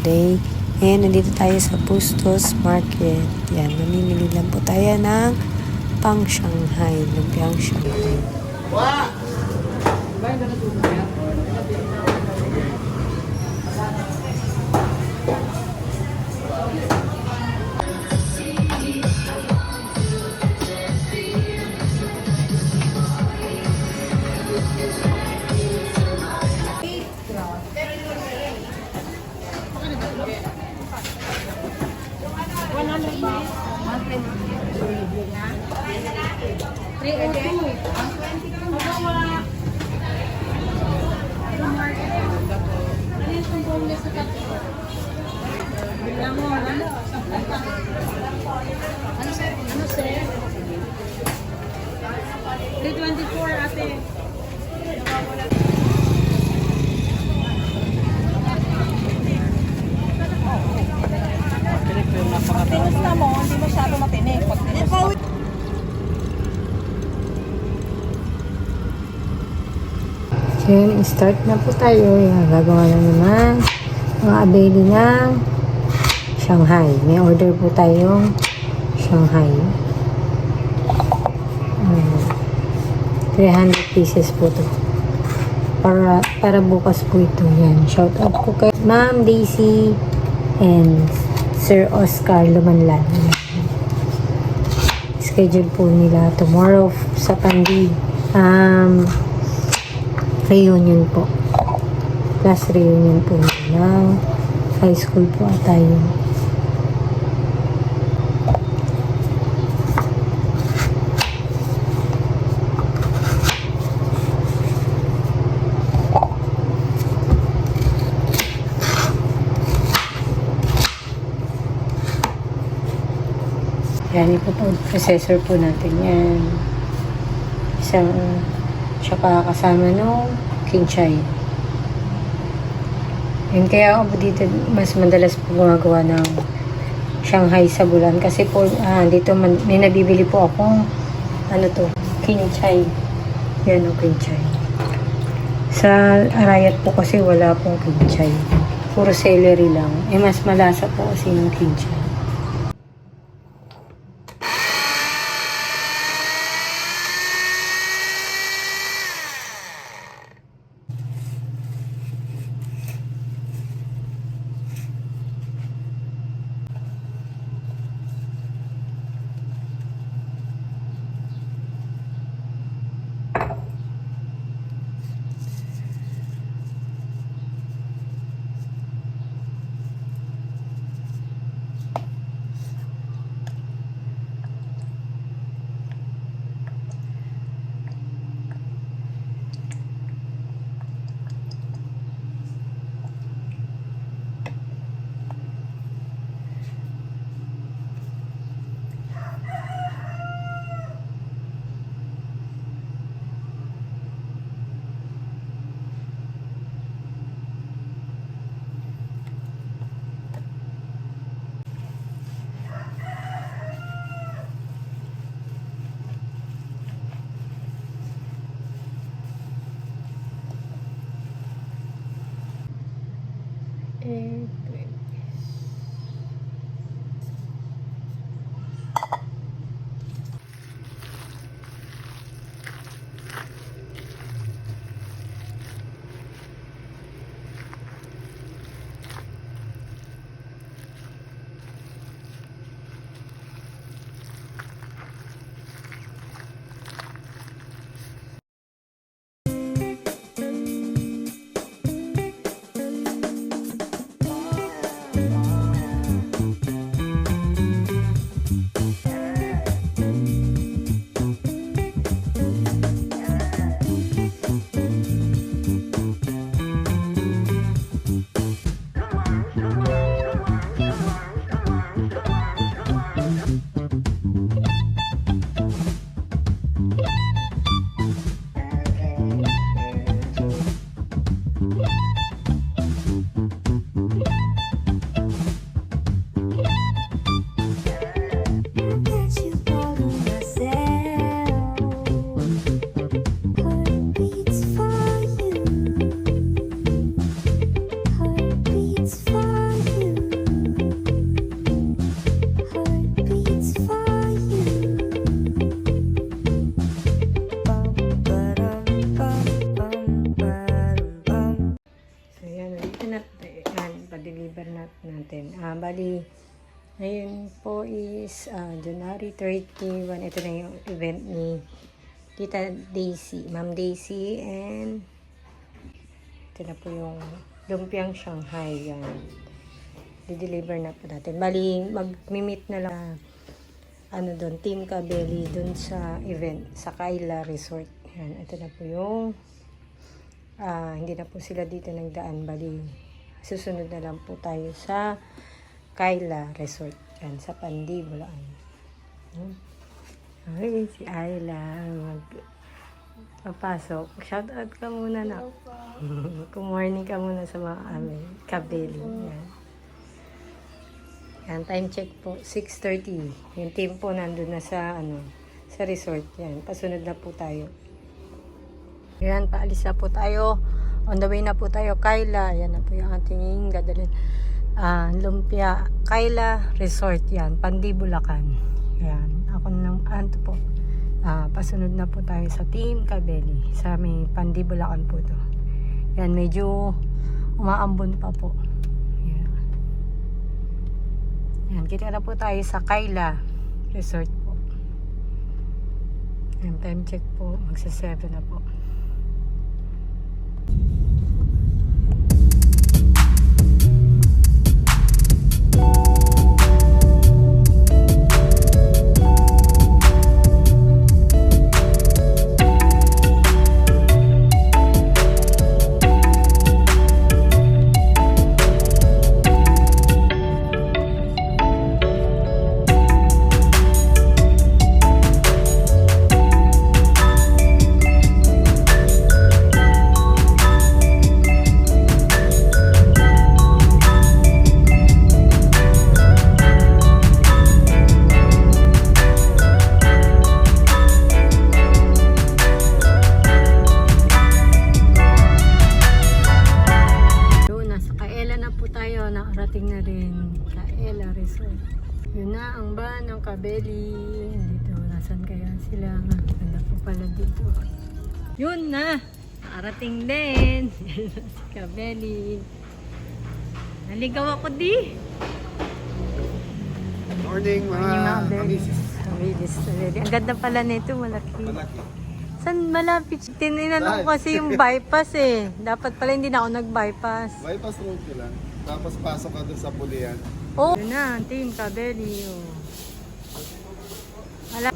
today. And nandito tayo sa Bustos Market. Yan, mamimili lang po tayo ng pang Shanghai, lumpiang Shanghai. Ano Pinusta mo, hindi masyado matinig. Pag yun, start na po tayo. Yan, gagawa na naman mga abeli ng Shanghai. May order po tayong Shanghai. Um, 300 pieces po to. Para, para bukas po ito. Yan. Shout out po kay Ma'am Daisy and Sir Oscar Lumanlan. Schedule po nila tomorrow sa Pandi. Um, reunion po. Class reunion po ng high school po ata yun. Yan, ito po, natin yan. Isang, tsaka kasama nung king chai. Yun, kaya ako dito mas madalas po gumagawa ng Shanghai sa bulan. Kasi po, ah, dito man, may nabibili po akong, ano to, king. Yan o, king. Sa Arayat po kasi wala pong king chai. Puro celery lang. Eh, mas malasa po kasi ng king. Okay. Natin. Ah, bali, ngayon po is ah, January 31. Ito na yung event ni Tita Daisy, Ma'am Daisy, and ito na po yung lumpiang Shanghai. Yan. Di-deliver na po natin. Bali, mag-meet na lang ah, ano doon, Team Kabeli doon sa event, sa Kaila Resort. Yan, ito na po yung ah, hindi na po sila dito nagdaan. Bali, susunod na lang po tayo sa Kaila Resort. Yan, sa Pandi, Bulaan. Hmm. Ay, si Ayla. Mag papasok. Shout out ka muna na. Good morning ka muna sa mga amin. Kabeli. Yan. Yan, time check po. 6.30. Yung team po nandun na sa, ano, sa resort. Yan, pasunod na po tayo. Yan, paalis na po tayo. On the way na po tayo. Kaila. Yan na po yung ating dadalhin. Ah, Lumpia. Kaila Resort. Yan, Pandi, Bulacan. Yan. Ako nang, ano po. Ah, pasunod na po tayo sa Team Kabeli. Sa may Pandi, Bulacan po to. Yan, medyo umaambon pa po. Yan. Yan, kita na po tayo sa Kaila Resort po. Yan, time check po. Magsa 7 na po. Nakarating na rin. Kaela Resort. Yun na ang ba ng Kabeli. Dito, nasan kaya sila? Ganda po pala dito. Yun na! Nakarating din. si Kabeli. Naligaw ako di. Morning mga kamisis. Kamisis. Ang ganda pala nito, malaki. Malaki. San malapit? Tinanong ko kasi yung bypass eh. Dapat pala hindi na ako nag-bypass. Bypass road ka lang. Tapos pasok ka doon sa pulian. Oh! Yun na, Team Kabeli. Oh. Wala.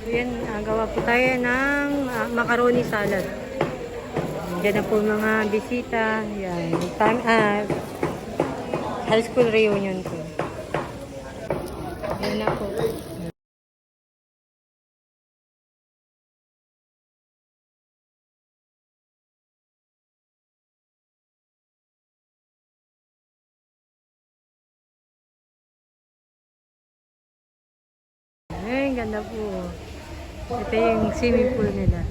So yan, ah, gawa po tayo ng ah, macaroni salad. Diyan na po mga bisita. Yan. Time, ah, high school reunion po. Yan na po. Ay, ganda po. Ito yung swimming pool nila.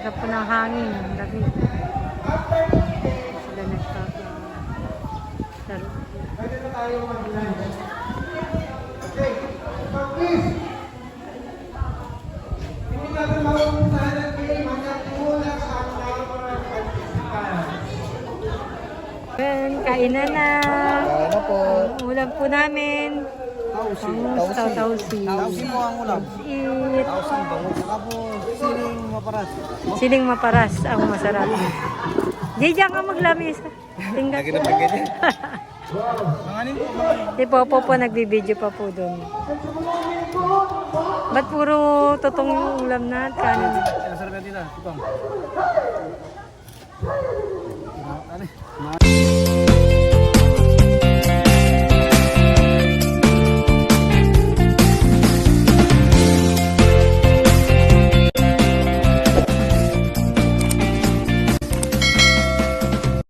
Sarap po ng hangin. Ang dami. Sila nagkaka... Laro. Well, kainan na. Ano po? Ang ulam po namin. Bangus, tausi. Tausi po ang ulam. Eat. Tausi, bangus. Saka po siling maparas. Siling maparas ang masarap. Dyan ka maglamis. Tingnan Lagi na pag Si Popo po nagbibideo pa po doon. Ba't puro totong ulam na at kanin? Sinasarap ka dito. Ipang. Ano?